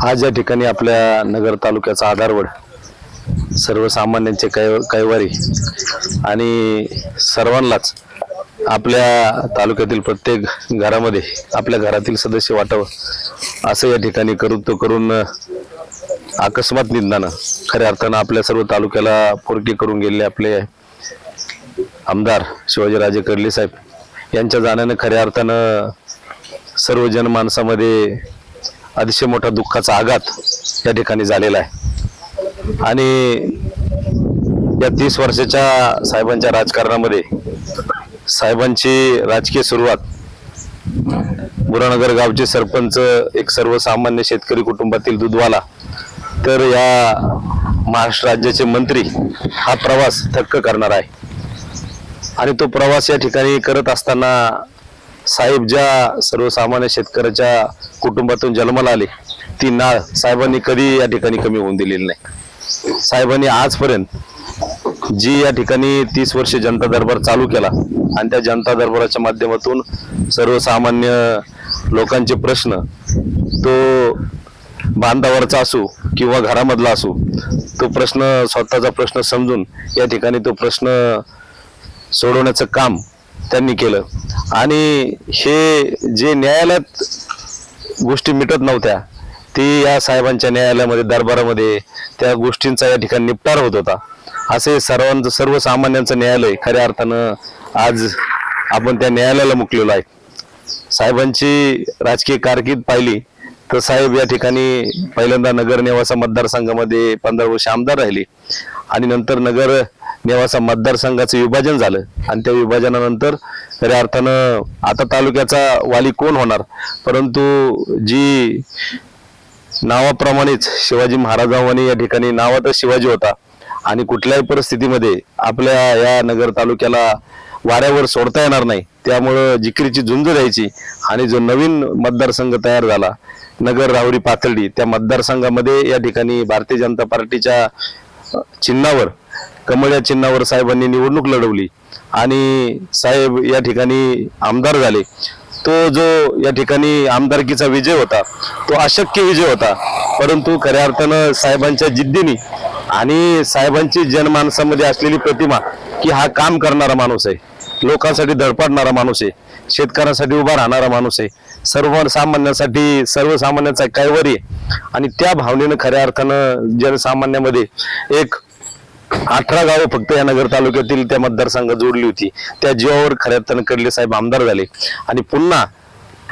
आज या ठिकाणी आपल्या नगर तालुक्याचा आधारवड सर्वसामान्यांचे कै कैवारी आणि सर्वांनाच आपल्या तालुक्यातील प्रत्येक घरामध्ये आपल्या घरातील सदस्य वाटावं असं या ठिकाणी करून तो करून अकस्मात निंदानं खऱ्या अर्थानं आपल्या सर्व तालुक्याला पोरके करून गेलेले आपले आमदार शिवाजीराजे कर्ले साहेब यांच्या जाण्यानं खऱ्या अर्थानं सर्व जनमानसामध्ये अतिशय मोठा दुःखाचा आघात या ठिकाणी झालेला आहे. आणि या तीस वर्षाच्या साहेबांच्या राजकारणामध्ये साहेबांची राजकीय सुरुवात बुरानगर गावचे सरपंच एक सर्वसामान्य शेतकरी कुटुंबातील दूधवाला तर या महाराष्ट्र राज्याचे मंत्री हा प्रवास थक्क करणार आहे. आणि तो प्रवास या ठिकाणी करत असताना साहेब ज्या सर्वसामान्य शेतकऱ्याच्या कुटुंबातून जन्माला आले ती नाळ साहेबांनी कधी या ठिकाणी कमी होऊन दिलेली नाही. साहेबांनी आजपर्यंत जी या ठिकाणी तीस वर्ष जनता दरबार चालू केला आणि त्या जनता दरबाराच्या माध्यमातून सर्वसामान्य लोकांचे प्रश्न तो बांधावरचा असो किंवा घरामधला असो तो प्रश्न स्वतःचा प्रश्न समजून या ठिकाणी तो प्रश्न सोडवण्याचं काम त्यांनी केलं. आणि हे जे न्यायालयात गोष्टी मिटत नव्हत्या ती या साहेबांच्या न्यायालयामध्ये दरबारामध्ये त्या गोष्टींचा या ठिकाणी निपटार होत होता. असे सर्वांचं सर्वसामान्यांचं न्यायालय खऱ्या अर्थानं आज आपण त्या न्यायालयाला मुकलेलो आहे. साहेबांची राजकीय कारकीर्द पाहिली तर साहेब या ठिकाणी पहिल्यांदा नगर नेवासा मतदारसंघामध्ये पंधरा वर्ष आमदार राहिले. आणि नंतर नगर नेवासा मतदारसंघाचं विभाजन झालं. आणि त्या विभाजनानंतर खऱ्या अर्थानं आता तालुक्याचा वाली कोण होणार? परंतु जी नावाप्रमाणेच शिवाजी महाराजांनी या ठिकाणी नावातच शिवाजी होता आणि कुठल्याही परिस्थितीमध्ये आपल्या या नगर तालुक्याला वाऱ्यावर सोडता येणार नाही. त्यामुळं जिकरीची झुंज द्यायची आणि जो नवीन मतदारसंघ तयार झाला नगर राहुरी पाथर्डी त्या मतदारसंघामध्ये या ठिकाणी भारतीय जनता पार्टीच्या चिन्हावर कमळ या चिन्हावर साहेबांनी निवडणूक लढवली आणि साहेब या ठिकाणी आमदार झाले. तो जो या ठिकाणी आमदारकीचा विजय होता तो अशक्य विजय होता. परंतु खऱ्या अर्थानं साहेबांच्या जिद्दीने आणि साहेबांची जनमानसामध्ये असलेली प्रतिमा की हा काम करणारा माणूस आहे लोकांसाठी धडपडणारा माणूस आहे शेतकऱ्यांसाठी उभा राहणारा माणूस आहे सर्वसामान्यांसाठी सर्वसामान्यांचा कैवारी आहे. आणि त्या भावनेनं खऱ्या अर्थानं जनसामान्यामध्ये एक अठरा गावं फक्त या नगर तालुक्यातील त्या मतदारसंघात जोडली होती. त्या जीवावर खऱ्या अर्थानं कडले साहेब आमदार झाले. आणि पुन्हा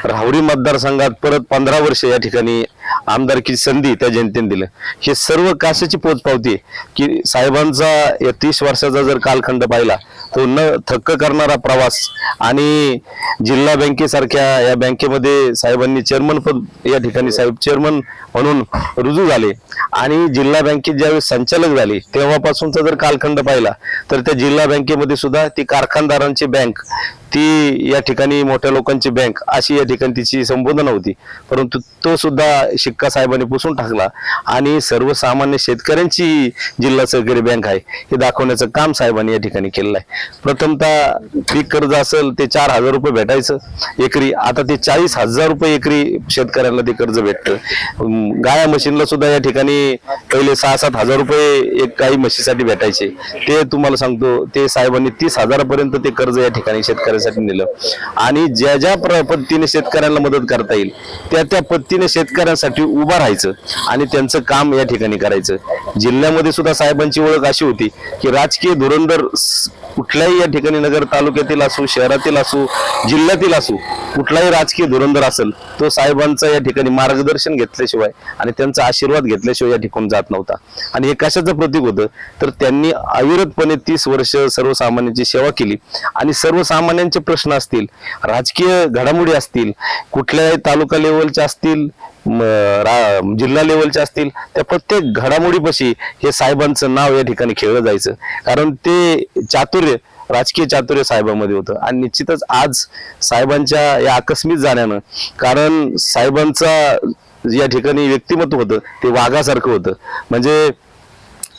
राहुरी मतदारसंघात परत पंधरा वर्ष या ठिकाणी आमदारकी संधी त्या जनतेने दिलं. हे सर्व काशाची पोच पावती की साहेबांचा या तीस वर्षाचा जर कालखंड पाहिला न थक्क करणारा प्रवास आणि जिल्हा बँकेसारख्या या बँकेमध्ये साहेबांनी चेअरमन पद या ठिकाणी साहेब चेअरमन म्हणून रुजू झाले. आणि जिल्हा बँकेत ज्यावेळेस संचालक झाले तेव्हापासूनचा जर कालखंड पाहिला तर त्या जिल्हा बँकेमध्ये सुद्धा ती कारखानदारांची बँक ती या ठिकाणी मोठ्या लोकांची बँक अशी या ठिकाणी तिची संबोधन होती. परंतु तो सुद्धा शिक्का साहेबांनी पुसून टाकला. आणि सर्वसामान्य शेतकऱ्यांची जिल्हा सहकारी बँक आहे हे दाखवण्याचं काम साहेबांनी या ठिकाणी केलेलं आहे. प्रथमतः पीक कर्ज असेल ते चार हजार रुपये भेटायचं. एकरी आता ते चाळीस हजार रुपये एकरी शेतकऱ्यांना ते कर्ज भेटतं. गाया मशीनला सुद्धा या ठिकाणी पहिले सहा सात हजार रुपये एक काही म्हशीसाठी भेटायचे. ते तुम्हाला सांगतो ते साहेबांनी तीस हजारापर्यंत ते कर्ज या ठिकाणी करण्यासाठी नेलं. आणि ज्या ज्या पद्धतीने शेतकऱ्यांना मदत करता येईल त्या त्या पद्धतीने शेतकऱ्यांसाठी उभं राहायचं आणि त्यांचं काम या ठिकाणी करायचं. जिल्ह्यामध्ये सुद्धा साहेबांची ओळख अशी होती की राजकीय धुरंधर कुठल्याही या ठिकाणी नगर तालुक्यातील असो शहरातील असो जिल्ह्यातील असो कुठलाही राजकीय धुरंधर असेल तो साहेबांचं या ठिकाणी मार्गदर्शन घेतल्याशिवाय आणि त्यांचा आशीर्वाद घेतल्याशिवाय या ठिकाणी जात नव्हता. आणि हे कशाचं प्रतीक होतं? तर त्यांनी अविरतपणे तीस वर्ष सर्वसामान्यांची सेवा केली. आणि सर्वसामान्यांचे प्रश्न असतील राजकीय घडामोडी असतील कुठल्याही तालुका लेवलच्या असतील जिल्हा लेवलच्या असतील त्या प्रत्येक घडामोडीपाशी हे साहेबांचं नाव या ठिकाणी खेळलं जायचं. कारण ते चातुर्य राजकीय चातुर्य साहेबांमध्ये होतं. आणि निश्चितच आज साहेबांच्या या आकस्मिक जाण्यानं कारण साहेबांचा या ठिकाणी व्यक्तिमत्व होतं ते वाघासारखं होतं. म्हणजे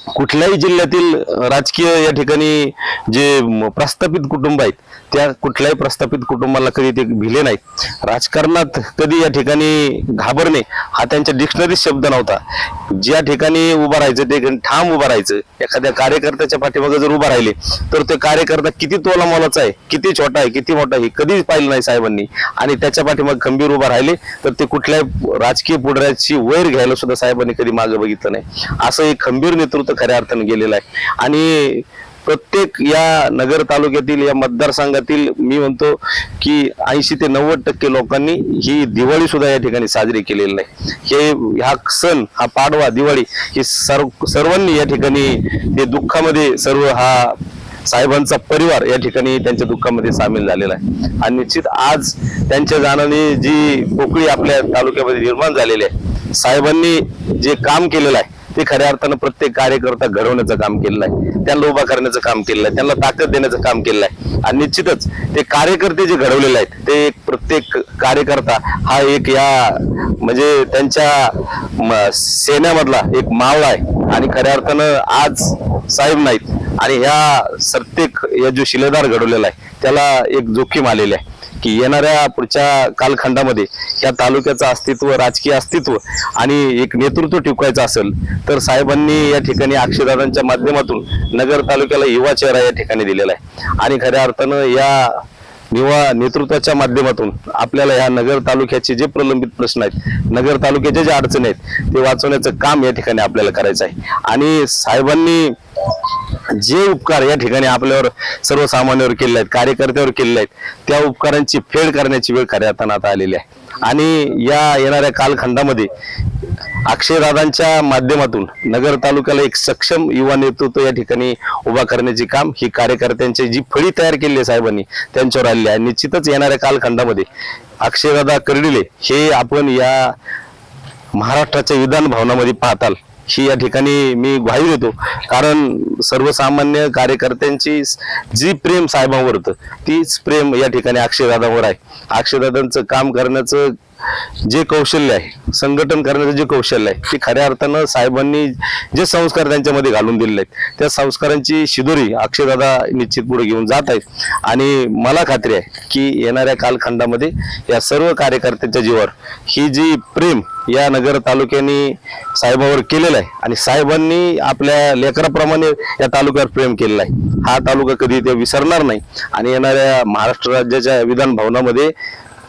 कुठल्याही जिल्ह्यातील राजकीय या ठिकाणी जे प्रस्थापित कुटुंब आहेत त्या कुठल्याही प्रस्थापित कुटुंबाला कधी ते भिले नाहीत. राजकारणात कधी या ठिकाणी घाबरणे हा त्यांच्या डिक्शनरीत शब्द नव्हता. ज्या ठिकाणी उभं राहायचं ते ठाम उभं राहायचं. एखाद्या कार्यकर्त्याच्या पाठीमागे जर उभं राहिले तर ते कार्यकर्ता किती तोला मोलाचा आहे किती छोटा आहे किती मोठा आहे हे कधीच पाहिलं नाही साहेबांनी. आणि त्याच्या पाठीमागे खंबीर उभा राहिले तर ते कुठल्याही राजकीय पुढऱ्याची वैर घ्यायला सुद्धा साहेबांनी कधी मागे बघितलं नाही. असं एक खंबीर नेतृत्व खऱ्या अर्थाने गेलेलं आहे. आणि प्रत्येक या नगर तालुक्यातील या मतदारसंघातील मी म्हणतो की ऐंशी ते नव्वद टक्के लोकांनी ही दिवाळी सुद्धा या ठिकाणी साजरी केलेली नाही. हे हा सण हा पाडवा दिवाळी ही सर्व सर्वांनी या ठिकाणी ते दुःखामध्ये सर्व हा साहेबांचा परिवार या ठिकाणी त्यांच्या दुःखामध्ये सामील झालेला आहे. आणि निश्चित आज त्यांच्या जाण्याने जी पोकळी आपल्या तालुक्यामध्ये निर्माण झालेली आहे साहेबांनी जे काम केलेलं आहे ते खऱ्या अर्थानं प्रत्येक कार्यकर्ता घडवण्याचं काम केलेलं आहे त्यांना उभा करण्याचं काम केलेलं आहे त्यांना ताकद देण्याचं काम केलेलं आहे आणि निश्चितच ते कार्यकर्ते जे घडवलेले आहेत ते एक प्रत्येक कार्यकर्ता हा एक या म्हणजे त्यांच्या म- एक मावळा आहे. आणि खऱ्या अर्थानं आज साहेब नाहीत. आणि ह्या प्रत्येक या जो शिलेदार घडवलेला आहे त्याला एक जोखीम आलेली आहे. की येणाऱ्या पुढच्या कालखंडामध्ये या तालुक्याचं अस्तित्व राजकीय अस्तित्व आणि एक नेतृत्व टिकवायचं असेल तर साहेबांनी या ठिकाणी अक्षरदारांच्या माध्यमातून नगर तालुक्याला युवा चेहरा या ठिकाणी दिलेला आहे. आणि खऱ्या अर्थानं या युवा नेतृत्वाच्या माध्यमातून आपल्याला ह्या नगर तालुक्याचे जे प्रलंबित प्रश्न आहेत नगर तालुक्याच्या ज्या अडचणी आहेत ते वाचवण्याचं काम या ठिकाणी आपल्याला करायचं आहे. आणि साहेबांनी जे उपकार या ठिकाणी आपल्यावर सर्वसामान्यावर केले आहेत कार्यकर्त्यावर केलेले आहेत त्या उपकारांची फेड करण्याची वेळ खऱ्या अर्थानं आता आलेली आहे. आणि या येणाऱ्या कालखंडामध्ये अक्षयदादांच्या माध्यमातून नगर तालुक्याला एक सक्षम युवा नेतृत्व या ठिकाणी उभा करण्याचे काम ही कार्यकर्त्यांची जी फळी तयार केली आहे साहेबांनी त्यांच्यावर आलेली आहे. निश्चितच येणाऱ्या कालखंडामध्ये अक्षयदादा कर्डिले हे आपण या महाराष्ट्राच्या विधान भवनामध्ये पाहताल. ही या ठिकाणी मी ग्वाही देतो. कारण सर्वसामान्य कार्यकर्त्यांची जी प्रेम साहेबांवर होतं तीच प्रेम या ठिकाणी अक्षयदादांवर आहे. अक्षयदादांचं काम करण्याचं जे कौशल्य आहे संघटन करण्याचं जे कौशल्य आहे ते खऱ्या अर्थानं साहेबांनी जे संस्कार त्यांच्यामध्ये घालून दिलेले आहेत त्या संस्कारांची शिदोरी अक्षयदादा निश्चित पुढे घेऊन जात आहेत. आणि मला खात्री आहे की येणाऱ्या कालखंडामध्ये या सर्व कार्यकर्त्यांच्या जीवावर ही जी प्रेम या नगर तालुक्याने साहेबावर केलेलं आहे आणि साहेबांनी आपल्या लेकराप्रमाणे या तालुक्यावर प्रेम केलेलं आहे. हा तालुका कधी ते विसरणार नाही. आणि येणाऱ्या महाराष्ट्र राज्याच्या विधान भवनामध्ये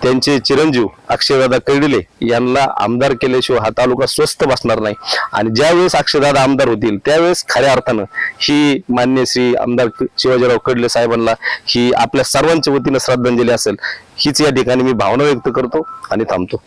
त्यांचे चिरंजीव अक्षयदादा कैडिले यांना आमदार केल्याशिवाय हा तालुका स्वस्त बसणार नाही. आणि ज्यावेळेस अक्षयदादा आमदार होतील त्यावेळेस खऱ्या अर्थानं ही मान्य श्री आमदार शिवाजीराव कडले साहेबांना ही आपल्या सर्वांच्या वतीनं श्रद्धांजली असेल. हीच या ठिकाणी मी भावना व्यक्त करतो आणि थांबतो.